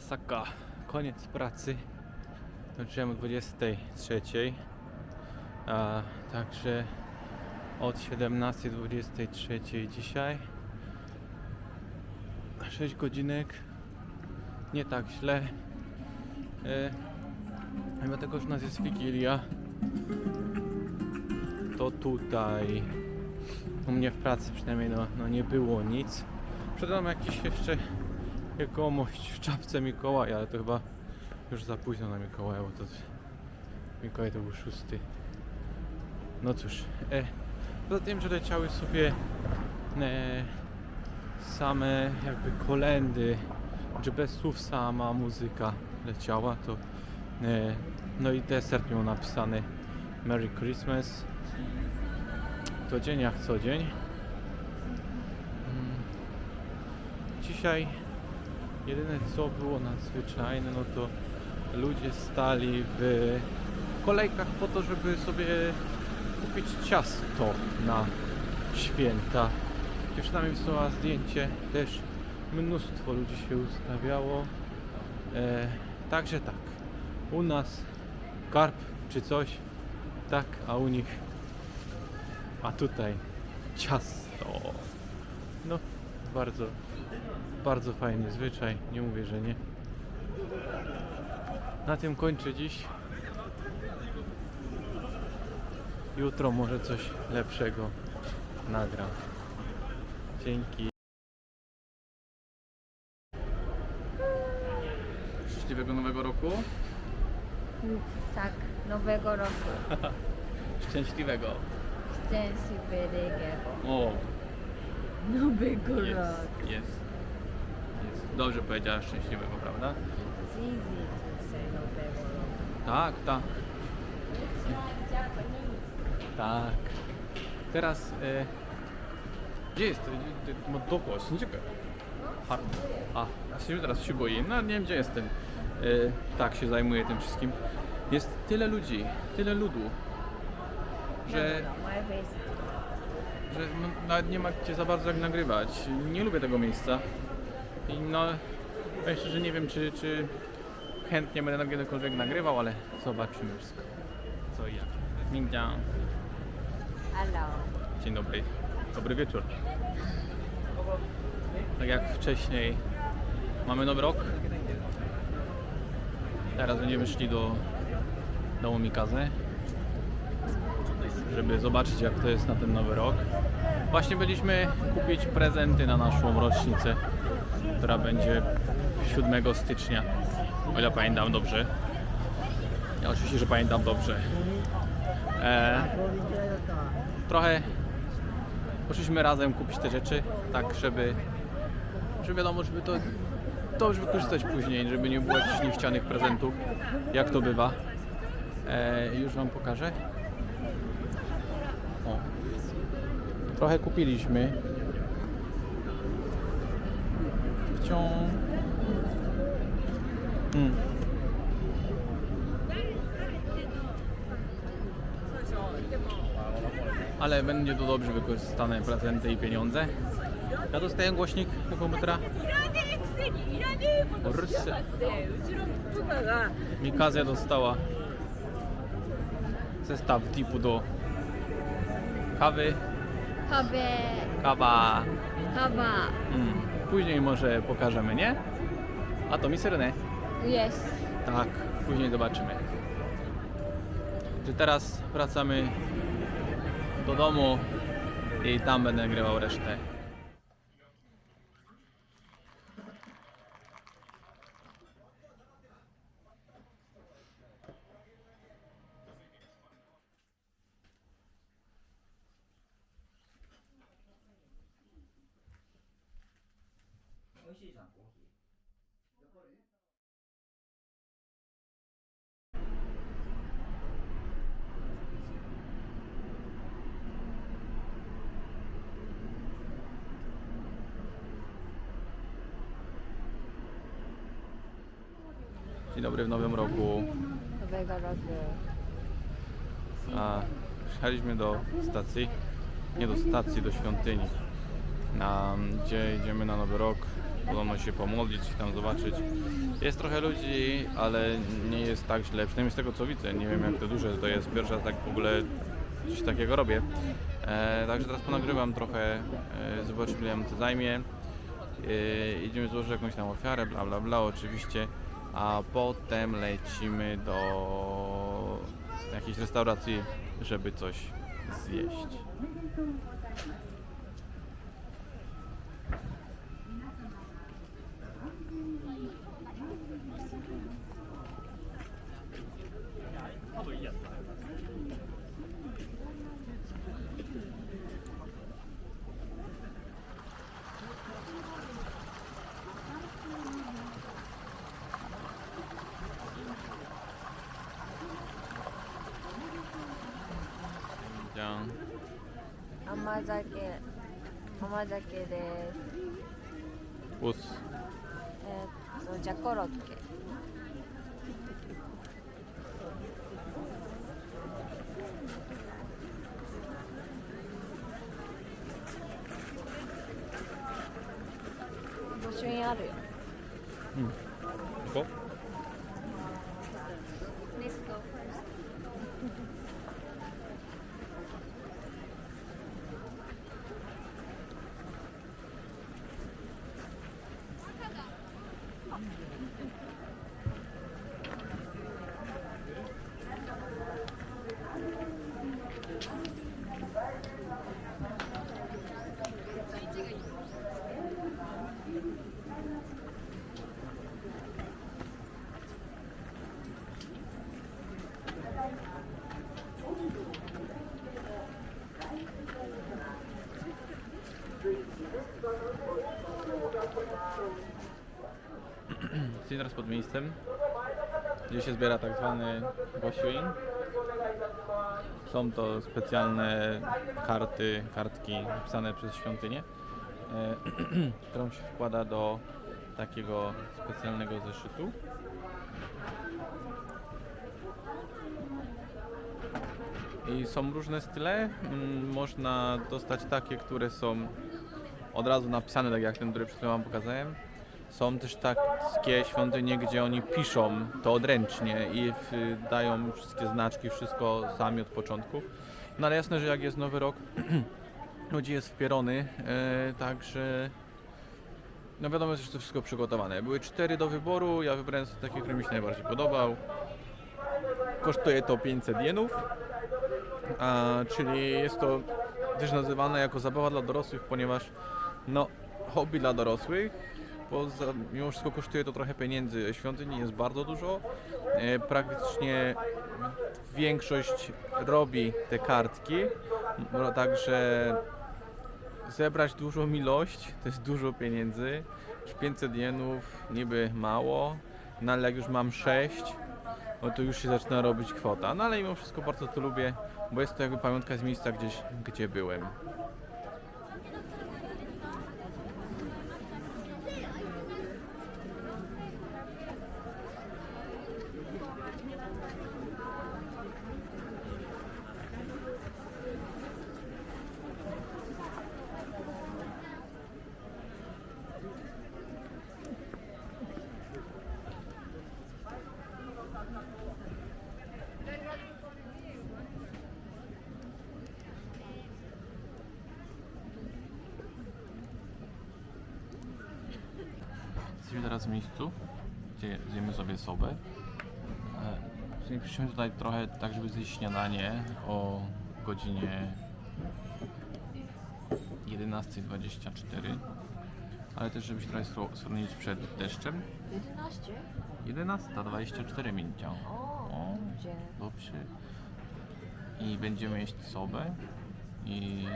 Saka, koniec pracy. Kończyłem o 23. A, także od 17 do 23 dzisiaj. 6 godzinek. Nie tak źle. E, mimo tego, że nas jest Wigilia, to tutaj u mnie w pracy przynajmniej no, no nie było nic. Przed jakiś jeszcze jegomość w czapce Mikołaja, ale to chyba już za późno na Mikołaja, bo to Mikołaj to był szósty. No cóż, e, poza tym, że leciały sobie e, same jakby kolendy, czy bez słów sama muzyka leciała, to e, no i desert miał napisany Merry Christmas. To dzień jak co dzień. Mm. Dzisiaj Jedyne co było nadzwyczajne, no to ludzie stali w kolejkach po to, żeby sobie kupić ciasto na święta. Dziewczyna mi wysłała zdjęcie, też mnóstwo ludzi się ustawiało. E, także tak, u nas karp czy coś, tak, a u nich, a tutaj ciasto. No, bardzo bardzo fajny zwyczaj, nie mówię, że nie. Na tym kończę dziś. Jutro może coś lepszego nagram. Dzięki. Szczęśliwego nowego roku. Tak, nowego roku. Szczęśliwego. Szczęśliwego O, nowego jest, roku. jest. Dobrze powiedziałaś szczęśliwego, prawda? To roku. Tak, tak. Tak. Teraz e, Gdzie jest? No dookoła, czekaj. A, ja się teraz boję. No nie wiem gdzie jestem. E, tak się zajmuję tym wszystkim. Jest tyle ludzi, tyle ludu, że, No, no, że no, nawet nie ma gdzie za bardzo jak nagrywać. Nie lubię tego miejsca. I no, powiem szczerze, nie wiem czy, czy chętnie będę kiedykolwiek nagrywał, ale zobaczymy wszystko. Co i jak. Hello. Dzień dobry. Dobry wieczór. Tak jak wcześniej mamy nowy rok. Teraz będziemy szli do domu Mikaze, żeby zobaczyć jak to jest na ten nowy rok. Właśnie byliśmy kupić prezenty na naszą rocznicę, która będzie 7 stycznia, o ile pamiętam dobrze. Ja oczywiście, że pamiętam dobrze. E, trochę poszliśmy razem kupić te rzeczy, tak żeby, żeby wiadomo, żeby to, już wykorzystać później, żeby nie było jakichś niechcianych prezentów, jak to bywa. E, już Wam pokażę. O. Trochę kupiliśmy. Wciąż. Mm. Ale będzie to dobrze wykorzystane prezenty i pieniądze. Ja dostaję głośnik do komputera. いらねえくせにいらねえことしやがってうちの部下が Mikazja dostała zestaw tipu do kawy. Kabe. Kawa. Kaba. Mm. Później może pokażemy, nie? A to mi syrne. Yes. Tak, później zobaczymy. Że teraz wracamy do domu i tam będę nagrywał resztę. Dzień dobry w nowym roku. Nowego roku. A, przyjechaliśmy do stacji, nie do stacji, do świątyni, na, gdzie idziemy na nowy rok. Podobno się pomodlić tam zobaczyć. Jest trochę ludzi, ale nie jest tak źle, przynajmniej z tego co widzę. Nie wiem jak to duże to jest. Pierwszy raz tak w ogóle coś takiego robię. E, także teraz ponagrywam trochę, e, zobaczymy ile to zajmie. E, idziemy złożyć jakąś tam ofiarę, bla bla bla oczywiście, a potem lecimy do jakiejś restauracji, żeby coś zjeść. ゃん。甘酒。甘酒です。おっす。えー、っとじゃコロッケ。ご朱印あるようん。行こう。Jesteśmy teraz pod miejscem, gdzie się zbiera tak zwany Gosiuin. Są to specjalne karty, kartki napisane przez świątynię, e, którą się wkłada do takiego specjalnego zeszytu. I są różne style. Mm, Można dostać takie, które są od razu napisane, tak jak ten, który przed chwilą Wam pokazałem. Są też takie świątynie, gdzie oni piszą to odręcznie i dają wszystkie znaczki, wszystko sami od początku. No ale jasne, że jak jest nowy rok, ludzi jest wpierony, e, także no wiadomo, jest już to wszystko przygotowane. Były cztery do wyboru, ja wybrałem sobie taki, który mi się najbardziej podobał. Kosztuje to 500 jenów, a, czyli jest to też nazywane jako zabawa dla dorosłych, ponieważ no, hobby dla dorosłych, bo za, mimo wszystko kosztuje to trochę pieniędzy. Świątyni jest bardzo dużo. E, praktycznie większość robi te kartki, także zebrać dużą ilość to jest dużo pieniędzy. Już 500 jenów niby mało, no ale jak już mam 6, no to już się zaczyna robić kwota. No ale mimo wszystko bardzo to lubię, bo jest to jakby pamiątka z miejsca gdzieś, gdzie byłem. Teraz w miejscu, gdzie zjemy sobie sobę. E, przyszliśmy tutaj trochę tak, żeby zjeść śniadanie o godzinie 11.24 ale też żeby się trochę schro- schronić przed deszczem. 11? 11.24 minut. O, Gdzie? dobrze. I będziemy jeść sobę i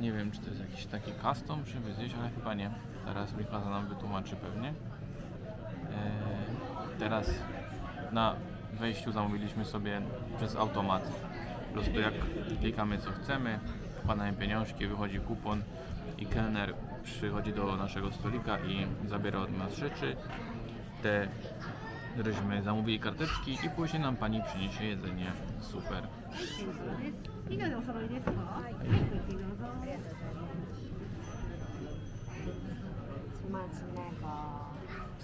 Nie wiem, czy to jest jakiś taki custom, żeby zjeść, ale chyba nie. Teraz Mikasa nam wytłumaczy pewnie. Eee, teraz na wejściu zamówiliśmy sobie przez automat. Po prostu jak klikamy co chcemy, wkładamy pieniążki, wychodzi kupon i kelner przychodzi do naszego stolika i zabiera od nas rzeczy. Te żeśmy zamówili karteczki i później nam pani przyniesie jedzenie. Super. Smacznego.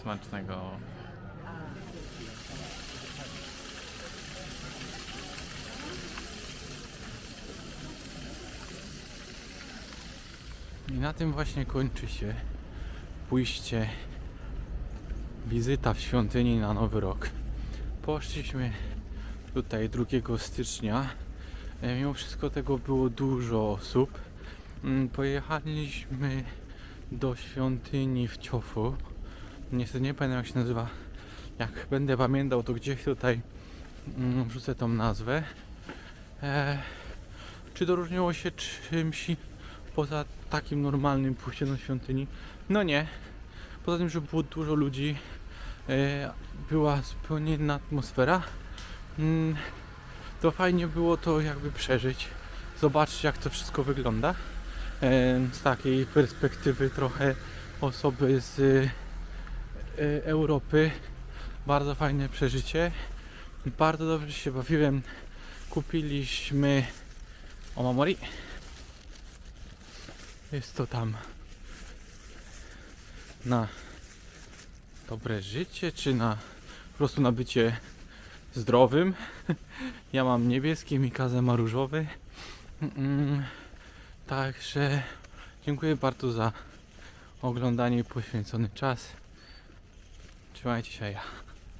Smacznego. I na tym właśnie kończy się pójście, wizyta w świątyni na Nowy Rok. Poszliśmy tutaj 2 stycznia. E, Mimo wszystko tego było dużo osób. Mm, Pojechaliśmy do świątyni w Ciofu. Niestety nie pamiętam jak się nazywa. Jak będę pamiętał, to gdzieś tutaj mm, wrzucę tą nazwę. E, czy to różniło się czymś poza takim normalnym pójściem do świątyni? No nie. Poza tym, że było dużo ludzi, e, była zupełnie inna atmosfera. Mm, to fajnie było to jakby przeżyć, zobaczyć jak to wszystko wygląda. Z takiej perspektywy trochę osoby z e, Europy. Bardzo fajne przeżycie. Bardzo dobrze się bawiłem. Kupiliśmy omamori. Jest to tam na dobre życie, czy na po prostu na bycie zdrowym. Ja mam niebieskie, Mikaze ma różowy. Mm, Także dziękuję bardzo za oglądanie i poświęcony czas. Trzymajcie się ja.